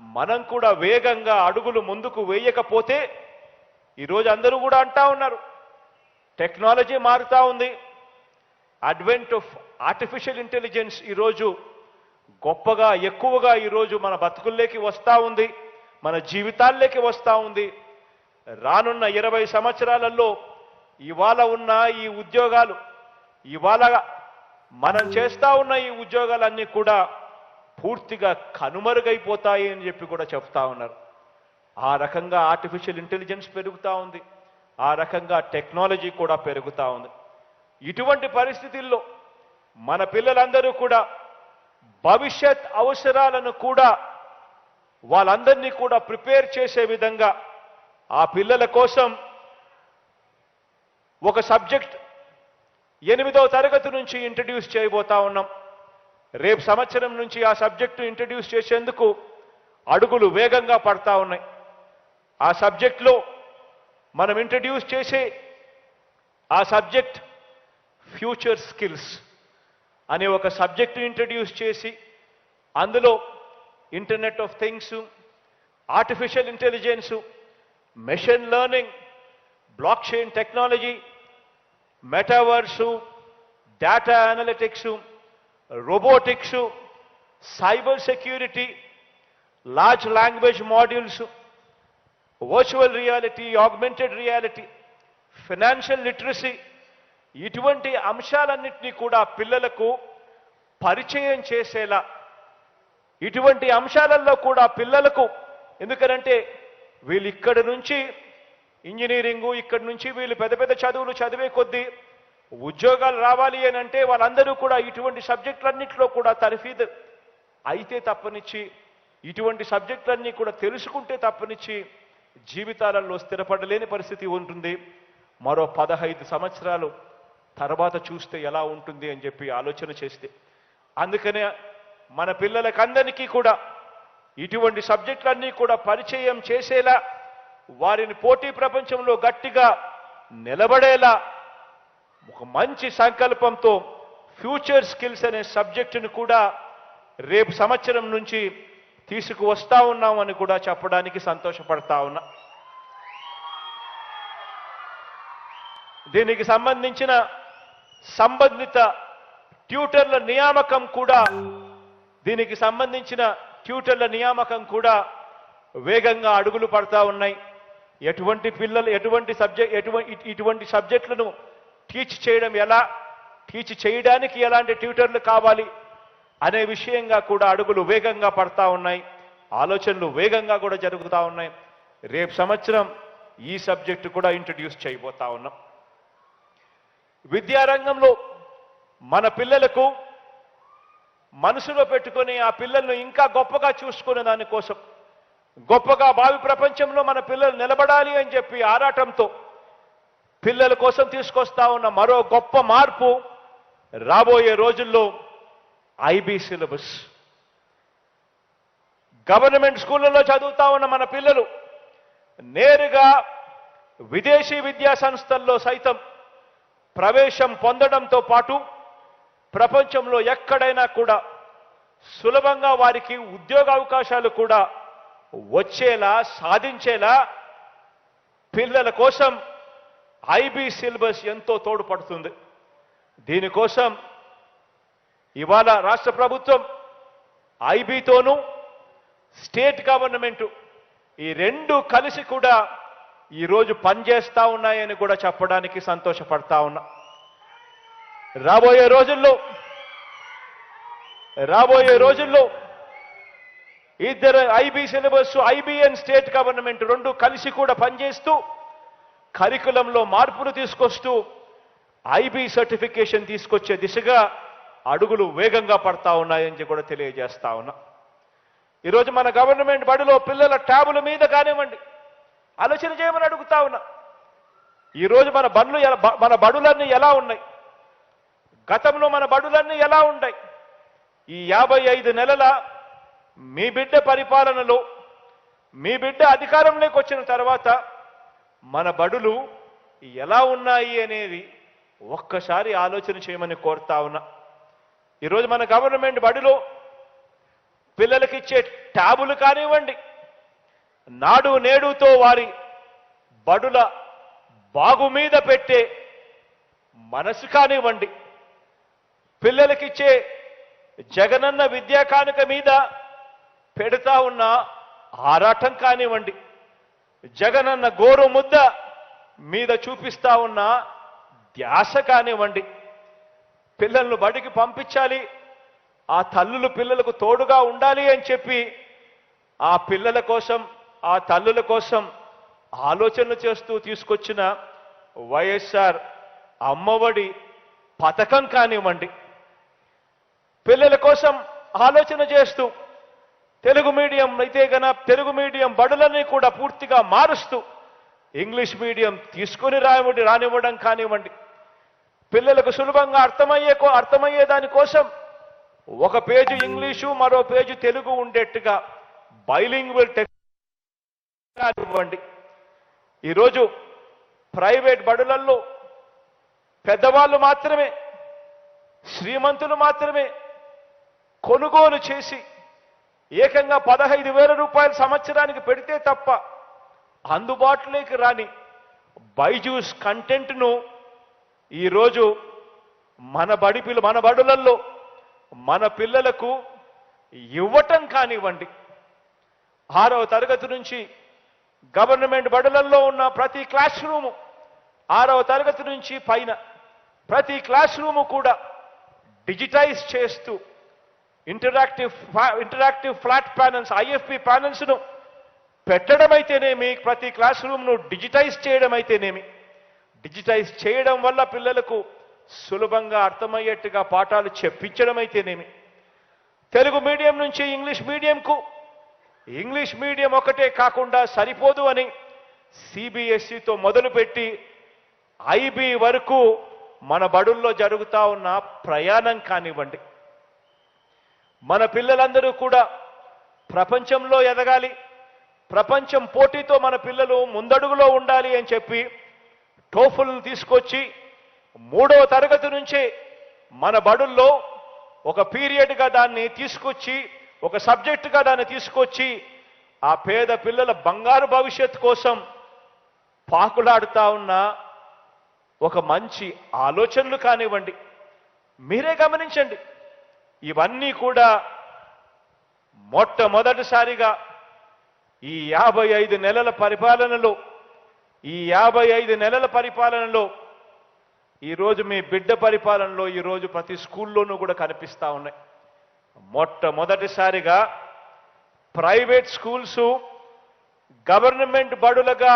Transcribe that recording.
మనం కూడా వేగంగా అడుగులు ముందుకు వేయకపోతే ఈరోజు అందరూ కూడా అంటా ఉన్నారు. టెక్నాలజీ మారుతా ఉంది. అడ్వెంట్ ఆఫ్ ఆర్టిఫిషియల్ ఇంటెలిజెన్స్ ఈరోజు గొప్పగా ఎక్కువగా ఈరోజు మన బతుకుల్లోకి వస్తూ ఉంది. మన జీవితాల్లోకి వస్తూ ఉంది. రానున్న ఇరవై సంవత్సరాలలో ఇవాళ ఉన్న ఈ ఉద్యోగాలు ఇవాళ మనం చేస్తూ ఉన్న ఈ ఉద్యోగాలన్నీ కూడా పూర్తిగా కనుమరుగైపోతాయి అని చెప్పి కూడా చెప్తా ఉన్నారు. ఆ రకంగా ఆర్టిఫిషియల్ ఇంటెలిజెన్స్ పెరుగుతూ ఉంది. ఆ రకంగా టెక్నాలజీ కూడా పెరుగుతూ ఉంది. ఇటువంటి పరిస్థితుల్లో మన పిల్లలందరూ కూడా భవిష్యత్ అవసరాలను కూడా వాళ్ళందరినీ కూడా ప్రిపేర్ చేసే విధంగా ఆ పిల్లల కోసం ఒక సబ్జెక్ట్ ఎనిమిదవ తరగతి నుంచి ఇంట్రడ్యూస్ చేయబోతా ఉన్నాం. రేపు సంవత్సరం నుంచి ఆ సబ్జెక్టు ఇంట్రడ్యూస్ చేసేందుకు అడుగులు వేగంగా పడతా ఉన్నాయి. ఆ సబ్జెక్ట్లో మనం ఇంట్రడ్యూస్ చేసే ఆ సబ్జెక్ట్ ఫ్యూచర్ స్కిల్స్ అనే ఒక సబ్జెక్టు ఇంట్రడ్యూస్ చేసి అందులో internet of things artificial intelligence machine learning blockchain technology metaverse data analytics robotics cyber security large language modules virtual reality augmented reality financial literacy ఇటువంటి అంశాలన్నింటినీ కూడా పిల్లలకు పరిచయం చేసేలా ఇటువంటి అంశాలలో కూడా పిల్లలకు ఎందుకనంటే వీళ్ళు ఇక్కడి నుంచి ఇంజనీరింగు ఇక్కడి నుంచి వీళ్ళు పెద్ద పెద్ద చదువులు చదివే కొద్దీ ఉద్యోగాలు రావాలి అని అంటే వాళ్ళందరూ కూడా ఇటువంటి సబ్జెక్టులన్నింటిలో కూడా తరఫీదు. అయితే తప్పనిచ్చి ఇటువంటి సబ్జెక్టులన్నీ కూడా తెలుసుకుంటే తప్పనిచ్చి జీవితాలలో స్థిరపడలేని పరిస్థితి ఉంటుంది. మరో పదహైదు సంవత్సరాలు తర్వాత చూస్తే ఎలా ఉంటుంది అని చెప్పి ఆలోచన చేస్తే. అందుకనే మన పిల్లలకందరికీ కూడా ఇటువంటి సబ్జెక్టులన్నీ కూడా పరిచయం చేసేలా వారిని పోటీ ప్రపంచంలో గట్టిగా నిలబడేలా ఒక మంచి సంకల్పంతో ఫ్యూచర్ స్కిల్స్ అనే సబ్జెక్టును కూడా రేపు సంవత్సరం నుంచి తీసుకువస్తా ఉన్నామని కూడా చెప్పడానికి సంతోషపడతా ఉన్నా. దీనికి సంబంధించిన సంబంధిత ట్యూటర్ల నియామకం కూడా దీనికి సంబంధించిన ట్యూటర్ల నియామకం కూడా వేగంగా అడుగులు పడతా ఉన్నాయి. ఎటువంటి పిల్లలు ఎటువంటి సబ్జెక్ట్ ఎటువంటి ఇటువంటి సబ్జెక్టులను టీచ్ చేయడం ఎలా? టీచ్ చేయడానికి ఎలాంటి ట్యూటర్లు కావాలి? అనే విషయంగా కూడా అడుగులు వేగంగా పడతా ఉన్నాయి. ఆలోచనలు వేగంగా కూడా జరుగుతూ ఉన్నాయి. రేపు సంవత్సరం ఈ సబ్జెక్టు కూడా ఇంట్రడ్యూస్ చేయబోతా ఉన్నాం. విద్యారంగంలో మన పిల్లలకు మనసులో పెట్టుకొని ఆ పిల్లలను ఇంకా గొప్పగా చూసుకునే దానికోసం గొప్పగా భావి ప్రపంచంలో మన పిల్లలు నిలబడాలి అని చెప్పి ఆరాటంతో పిల్లల కోసం తీసుకొస్తా ఉన్న మరో గొప్ప మార్పు రాబోయే రోజుల్లో ఐబీ సిలబస్. గవర్నమెంట్ స్కూళ్ళలో చదువుతా ఉన్న మన పిల్లలు నేరుగా విదేశీ విద్యా సంస్థల్లో సైతం ప్రవేశం పొందడంతో పాటు ప్రపంచంలో ఎక్కడైనా కూడా సులభంగా వారికి ఉద్యోగ అవకాశాలు కూడా వచ్చేలా సాధించేలా పిల్లల కోసం ఐబీ సిలబస్ ఎంతో తోడ్పడుతుంది. దీనికోసం ఇవాళ రాష్ట్ర ప్రభుత్వం ఐబీతోనూ స్టేట్ గవర్నమెంట్ ఈ రెండు కలిసి కూడా ఈరోజు పనిచేస్తా ఉన్నాయని కూడా చెప్పడానికి సంతోషపడతా ఉన్నా. రాబోయే రోజుల్లో రాబోయే రోజుల్లో ఇద్దరు IB syllabus IB and state government రెండు కలిసి కూడా పనిచేస్తూ కరికులంలో మార్పులు తీసుకొస్తూ ఐబీ సర్టిఫికేషన్ తీసుకొచ్చే దిశగా అడుగులు వేగంగా పడతా ఉన్నాయని కూడా తెలియజేస్తా ఉన్నా. ఈరోజు మన గవర్నమెంట్ బడిలో పిల్లల ట్యాబుల మీద కానివ్వండి ఆలోచన చేయమని అడుగుతా ఉన్నా. ఈరోజు మన బండ్లు మన బడులన్నీ ఎలా ఉన్నాయి? గతంలో మన బడులన్నీ ఎలా ఉన్నాయి ఈ యాభై ఐదు నెలల మీ బిడ్డ పరిపాలనలో మీ బిడ్డ అధికారంలోకి వచ్చిన తర్వాత మన బడులు ఎలా ఉన్నాయి అనేది ఒక్కసారి ఆలోచన చేయమని కోరుతా ఉన్నా. ఈరోజు మన గవర్నమెంట్ బడిలో పిల్లలకిచ్చే ట్యాబులు కానివ్వండి నాడు నేడుతో వారి బడుల బాగు మీద పెట్టే మనసు కానివ్వండి పిల్లలకిచ్చే జగనన్న విద్యా కానుక మీద పెడతా ఉన్న ఆరాటం కానివ్వండి జగనన్న గోరు ముద్ద మీద చూపిస్తా ఉన్న ధ్యాస కానివ్వండి. పిల్లలను బడికి పంపించాలి. ఆ తల్లులు పిల్లలకు తోడుగా ఉండాలి అని చెప్పి ఆ పిల్లల కోసం ఆ తల్లుల కోసం ఆలోచనలు చేస్తూ తీసుకొచ్చిన వైఎస్ఆర్ అమ్మఒడి పథకం కానివ్వండి. పిల్లల కోసం ఆలోచన చేస్తూ తెలుగు మీడియం అయితే గన తెలుగు మీడియం బడులని కూడా పూర్తిగా మారుస్తూ ఇంగ్లీష్ మీడియం తీసుకొని రాయబడి రానివ్వడం కానివ్వండి. పిల్లలకు సులభంగా అర్థమయ్యే కో- అర్థమయ్యే దానికోసం ఒక పేజీ ఇంగ్లీషు మరో పేజీ తెలుగు ఉండేట్టుగా బైలింగ్వల్ టెక్స్ట్ ఇవ్వండి ఈరోజు ప్రైవేట్ బడులల్లో పెద్దవాళ్ళు మాత్రమే శ్రీమంతులు మాత్రమే కొనుగోలు చేసి ఏకంగా పదహైదు వేల రూపాయలు సంవత్సరానికి పెడితే తప్ప అందుబాటులోకి రాని బైజూస్ కంటెంట్ను ఈరోజు మన బడి పిల్ల మన బడులల్లో మన పిల్లలకు ఇవ్వటం కానివ్వండి. ఆరవ తరగతి నుంచి గవర్నమెంట్ బడులల్లో ఉన్న ప్రతి క్లాస్ రూము ఆరవ తరగతి నుంచి పైన ప్రతి క్లాస్ రూము కూడా డిజిటైజ్ చేస్తూ interactive interactive flat panels IFP ప్యానల్స్ను పెట్టడం అయితేనేమి ప్రతి క్లాస్ రూమ్ను డిజిటైజ్ చేయడం అయితేనేమి డిజిటైజ్ చేయడం వల్ల పిల్లలకు సులభంగా అర్థమయ్యేట్టుగా పాఠాలు చెప్పించడం అయితేనేమి తెలుగు మీడియం నుంచి ఇంగ్లీష్ మీడియంకు ఇంగ్లీష్ మీడియం ఒకటే కాకుండా సరిపోదు అని సిబిఎస్ఈతో మొదలుపెట్టి ఐబీ వరకు మన బడుల్లో జరుగుతా ఉన్న ప్రయాణం కానివ్వండి. మన పిల్లలందరూ కూడా ప్రపంచంలో ఎదగాలి ప్రపంచం పోటీతో మన పిల్లలు ముందడుగులో ఉండాలి అని చెప్పి టోఫుల్ తీసుకొచ్చి మూడవ తరగతి నుంచే మన బడుల్లో ఒక పీరియడ్గా దాన్ని తీసుకొచ్చి ఒక సబ్జెక్టుగా దాన్ని తీసుకొచ్చి ఆ పేద పిల్లల బంగారు భవిష్యత్ కోసం పాకులాడుతా ఉన్న ఒక మంచి ఆలోచనలు కానివ్వండి. మీరే గమనించండి. ఇవన్నీ కూడా మొట్టమొదటిసారిగా ఈ యాభై ఐదు నెలల పరిపాలనలో ఈ యాభై ఐదు నెలల పరిపాలనలో ఈరోజు మీ బిడ్డ పరిపాలనలో ఈరోజు ప్రతి స్కూల్లోనూ కూడా కనిపిస్తూ ఉన్నాయి. మొట్టమొదటిసారిగా ప్రైవేట్ స్కూల్స్ గవర్నమెంట్ బడులుగా